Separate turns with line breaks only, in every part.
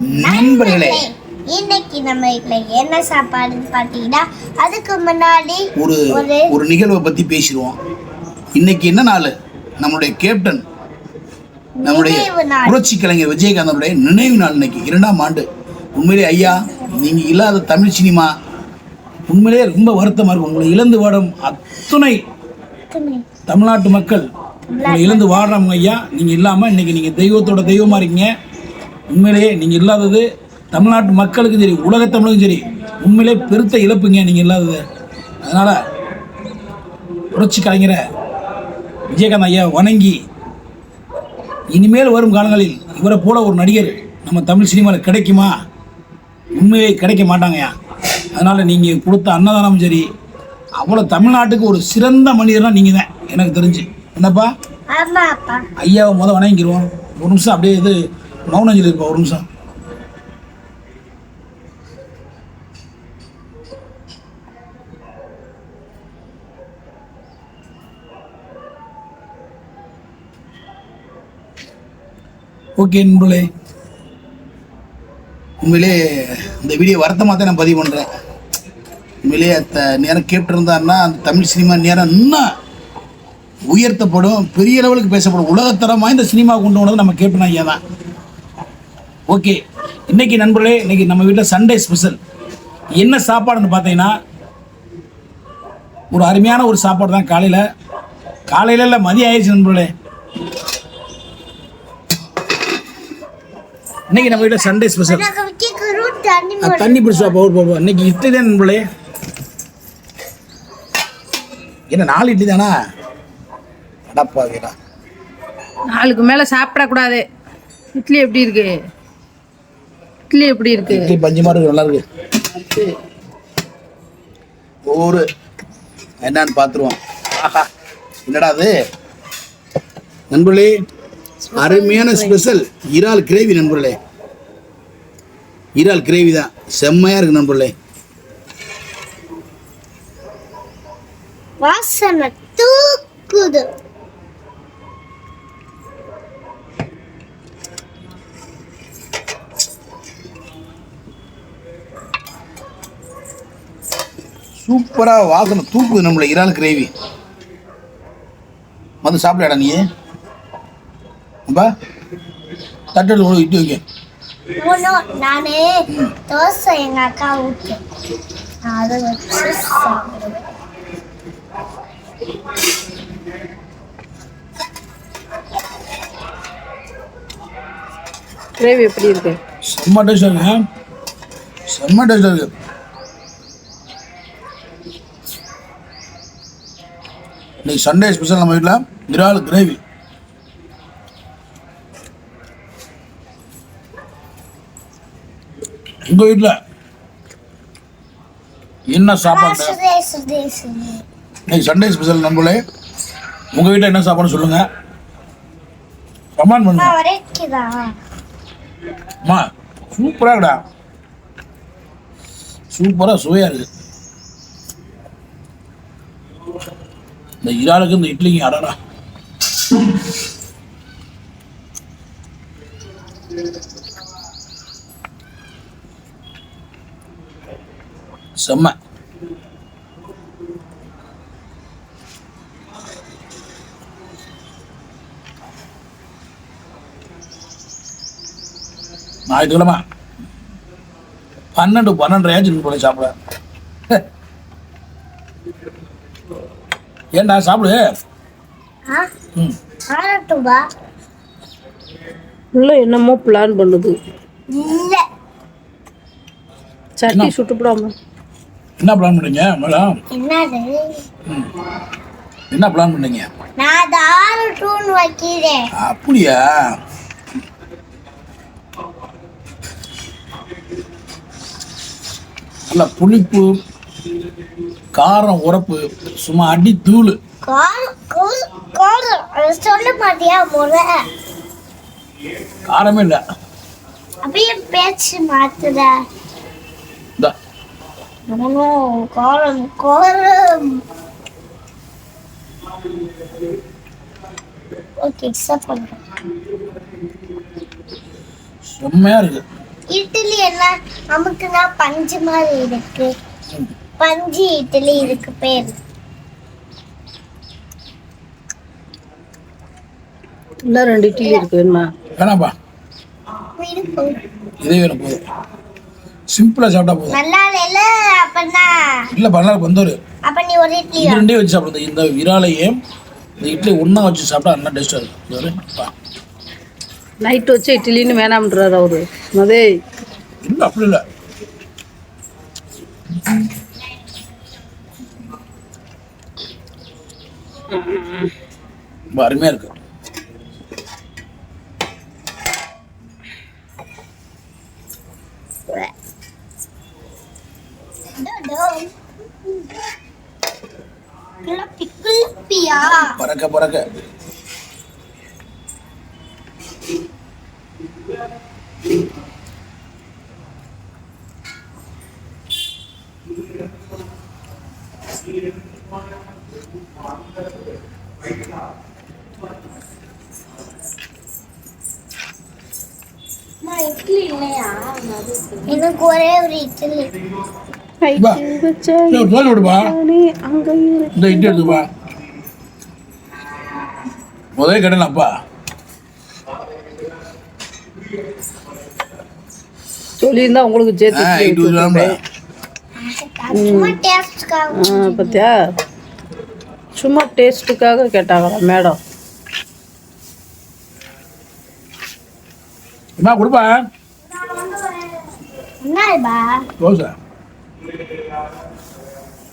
நண்பர்களே.
இன்னைக்கு நம்ம என்ன சாப்பாடுன்னு பாத்தீங்கன்னா அதுக்கு முன்னாடி
ஒரு
ஒரு
நிகழ்வை பத்தி பேசிடுவோம். இன்னைக்கு என்ன நாள்? நம்மளுடைய கேப்டன் நம்முடைய. புரட்சி கலைஞர் விஜயகாந்தனுடைய நினைவு நாள் இன்னைக்கு இரண்டாம் ஆண்டு. உண்மையிலே ஐயா நீங்க இல்லாத தமிழ் சினிமா உண்மையிலே ரொம்ப வருத்தமா இருக்கும். உங்களை இழந்து வாடும் அத்துணை தமிழ்நாட்டு மக்கள் உங்களை இழந்து வாடுறவங்க ஐயா. நீங்க இல்லாம இன்னைக்கு நீங்க தெய்வத்தோட தெய்வமா இருக்கீங்க. உண்மையிலேயே நீங்க இல்லாதது தமிழ்நாட்டு மக்களுக்கும் சரி உலகத் தமிழுக்கும் சரி உண்மையிலே பெருத்த இழப்புங்க நீங்க இல்லாதது. அதனால புரட்சி கலைஞரை விஜயகாந்த் ஐயா வணங்கி இனிமேல் வரும் காலங்களில் இவரை போல ஒரு நடிகர் நம்ம தமிழ் சினிமாவில் கிடைக்குமா? உண்மையிலே கிடைக்க மாட்டாங்கய்யா. அதனால் நீங்கள் கொடுத்த அன்னதானம் சரி அவ்வளோ தமிழ்நாட்டுக்கு ஒரு சிறந்த மனிதர்னா நீங்கள் தான் எனக்கு தெரிஞ்சு. என்னப்பா? ஐயாவை முத வணங்கிடுவோம் ஒரு நிமிஷம் அப்படியே இது மௌனஞ்சலி இருப்பா ஒரு நிமிஷம். ஓகே நண்பர்களே உண்மையிலே இந்த வீடியோ வருத்தமாக தான் நான் பதிவு பண்ணுறேன் உண்மையிலே அந்த நேரம் கேட்டிருந்தாருன்னா அந்த தமிழ் சினிமா நேரம் இன்னும் உயர்த்தப்படும் பெரிய லெவலுக்கு பேசப்படும். உலகத்தரம் வாய்ந்த சினிமா கொண்டு போனது நம்ம கேப்டன் ஐயா தான். ஓகே. இன்னைக்கு நண்பர்களே இன்னைக்கு நம்ம வீட்டில் சண்டே ஸ்பெஷல் என்ன சாப்பாடுன்னு பார்த்தீங்கன்னா ஒரு அருமையான ஒரு சாப்பாடு தான் காலையில். காலையில் இல்லை மதியம் ஆயிடுச்சு நண்பர்களே. இன்னைக்கு நம்ம வீட்டில் சண்டே ஸ்பெஷல்
தண்ணி
பிடிச்சா பவுர் போடுவோம் இன்னைக்கு இட்லி தான் நண்பர்களே. என்ன நாலு இட்லி தானா? அடப்பாவிடா
நாளுக்கு மேலே சாப்பிடக்கூடாது. இட்லி எப்படி இருக்கு? இட்லி எப்படி இருக்கு?
இட்லி பஞ்சு மாதிரி இருக்கு, நல்லா இருக்கு. ஒரு என்னன்னு பார்த்துருவோம் ஆஹா என்னடா அது? நண்பர்களே அருமையான ஸ்பெஷல் இறால் கிரேவி நண்பர்களே. இறால் கிரேவி தான். செம்மையா இருக்கு நண்பர்களே.
வாசனை தூக்குது.
சூப்பரா வாசனை தூக்குது நம்மள இறால் கிரேவி. வந்து சாப்பிடடா நீ. அப்பா தட்டில் ஒரு இட்டு வைக்க.
நானு தோசை எங்க அக்கா நான் அதை வச்சு
கிரேவி எப்படி இருக்கு?
செம்ம டேஸ்டாக இருக்கு. செம்ம டேஸ்டாக இருக்கு. இன்னைக்கு சண்டே ஸ்பெஷல் நம்ம வீட்டில் இறால் கிரேவி உங்கள் வீட்டில் என்ன சாப்பாடு? இன்னைக்கு சண்டே ஸ்பெஷல் நண்பர்களே உங்கள் வீட்டில் என்ன சாப்பாடு சொல்லுங்கள் கமெண்ட் பண்ணுங்க. அம்மா சூப்பராக இருக்குடா. சூப்பராக சுவையாக இருக்கு. இந்த இறாலுக்கு இந்த இட்லிக்கு அடடா. செம்ம. ஞாயிற்றுக்கிழமை. பன்னெண்டு பன்னெண்டு ஆச்சு போல சாப்பிட. ஏன்டா சாப்பிடு?
ஆ?
ம்.
ஆரட்டும்பா
உள்ள என்னமோ பிளான் பண்ணுது.
இல்ல.
சட்டி சுட்டுப்படாம.
என்ன பிளான் பண்ணீங்க மேடம்?
என்னது?
என்ன பிளான் பண்ணீங்க?
நான் அதை ஆரட்டும்னு வைக்கிறேன்.
அப்படியா? நல்ல புளிப்பு காரம் உரப்பு சும்மா அடி தூள்.
சொல்ல மாட்டியா முத?
காரமே இல்லை.
அப்படியே பேச்சு மாத்துற. கோலம் கோலம் ஓகே அக்செப்ட் பண்ணுறேன்
செம்மையா இருக்கு.
இட்லி என்ன நமக்குன்னா பஞ்சு மாதிரி இருக்கு. பஞ்சு இட்லி இதுக்கு பேர்.
இன்னும் ரெண்டு இட்லி இருக்கு வேணுமா?
இருக்கு.
இதே வேணும் போதும். சிம்பிளாக சாப்பிட்டா போதும்.
நல்லா இல்ல அப்பனா
இல்லை பண்ணலாம் வந்தவர்
அப்ப நீ ஒரு இட்லி
ரெண்டே வச்சு சாப்பிடுறது இந்த விராலையும் இந்த இட்லி ஒன்றா வச்சு சாப்பிட்டா நல்லா டேஸ்ட்டாக இருக்கும்.
நைட்டு வச்ச இட்லின்னு வேணாம்ன்றாரு அவரு. மதே
இல்லை அப்படி இல்லை. ரொம்ப அருமையாக இருக்கு பறக்க பறக்க Thank you.
இட்லி இல்லையா? எனக்கு ஒரே ஒரு இட்லி.
அப்பா.
சொல்லியிருந்தா உங்களுக்கு சேர்த்து பார்த்தியா சும்மா டேஸ்ட்டுக்காக கேட்டாங்களா மேடம்
அம்மா கொடுப்பா? தோசை.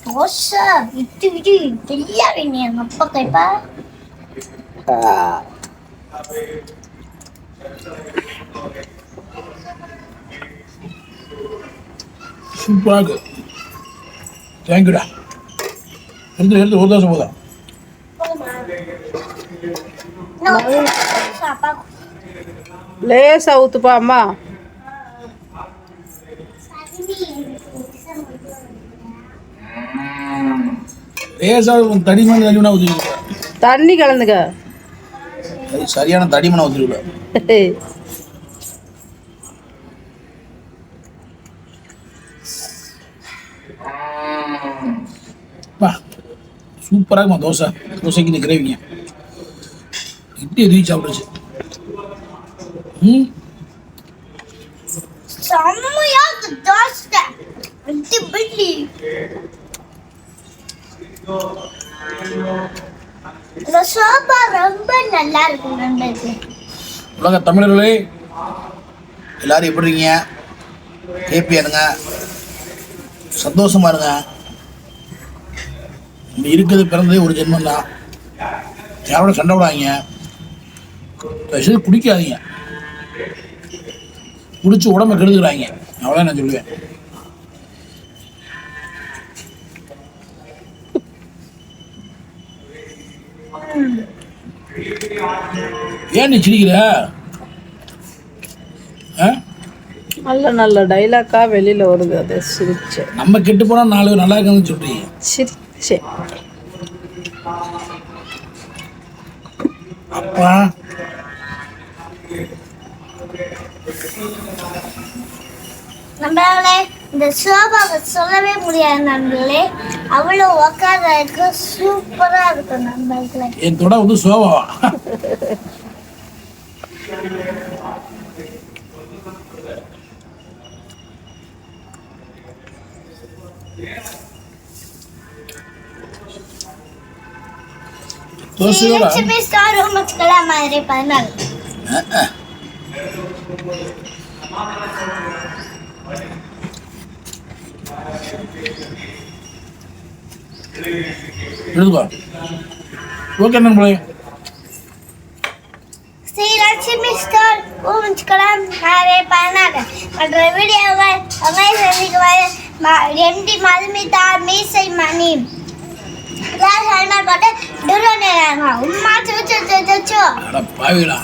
தோசை விட்டு விட்டு தெரியாது நீ எங்க அப்பா கைப்பா.
சூப்பராக இருக்கு. தேங்க்யூடா எடுத்து எடுத்து ஒரு தோசை போதும்.
லேசா ஊத்துப்பா அம்மா.
லேசாக தடிமன் தடிமனா ஊற்றிருக்க
தண்ணி கலந்துக்க.
சரியான தடிமனா ஊற்றிருக்கல பா சூப்பராக இருக்குமா தோசை? தோசைக்கு இந்த கிரேவிங்க இட்லி எதுவும் சாப்பிடுச்சு? ம்? உலக தமிழர்களே எல்லாரும் எப்படி இருக்கீங்க? ஹேப்பியாக இருங்க சந்தோஷமா இருங்க. நம்ம இருக்கிறது பிறந்ததே ஒரு ஜென்மம் தான் யாரோட சண்டை விடாதீங்க தயவுசெய்து குடிக்காதீங்க. குடிச்சு உடம்ப கெடுத்துக்கிறாங்க. அவ்வளோ நான் சொல்லுவேன். ஏன் நீ சிரிக்கிற?
நல்ல நல்ல டைலாக்கா வெளியில வருது. அதை சிரிச்சேன்.
நம்ம கெட்டு போனால் நாலு நல்லா இருக்குன்னு சொல்றீங்க.
சிரிச்சேன்
அப்பா.
நம்மளால இந்த சோபாவை சொல்லவே முடியாது நண்பர்களே. அவ்வளோ உக்காரக்கு சூப்பரா இருக்கும் நண்பர்களே.
என் தொட வந்து சோபாவா? तुलसी
हो रहा पे स्टार हो मत
कला मारे पानल
ಇಳಿದ್ವಾ ಓಕೆ ನನ್ನ ಬಳಿ श्री मिस्टर ओम कलाम हमारे पानाग और द्रविड़ अवर अमर सैनिक वाले एम डी मालूमी तार में सही मानी। எல்லாரும் ஹெல்மெட் போட்டு டூரோ நேரம் உமா சோ சோ
அட பாவிடா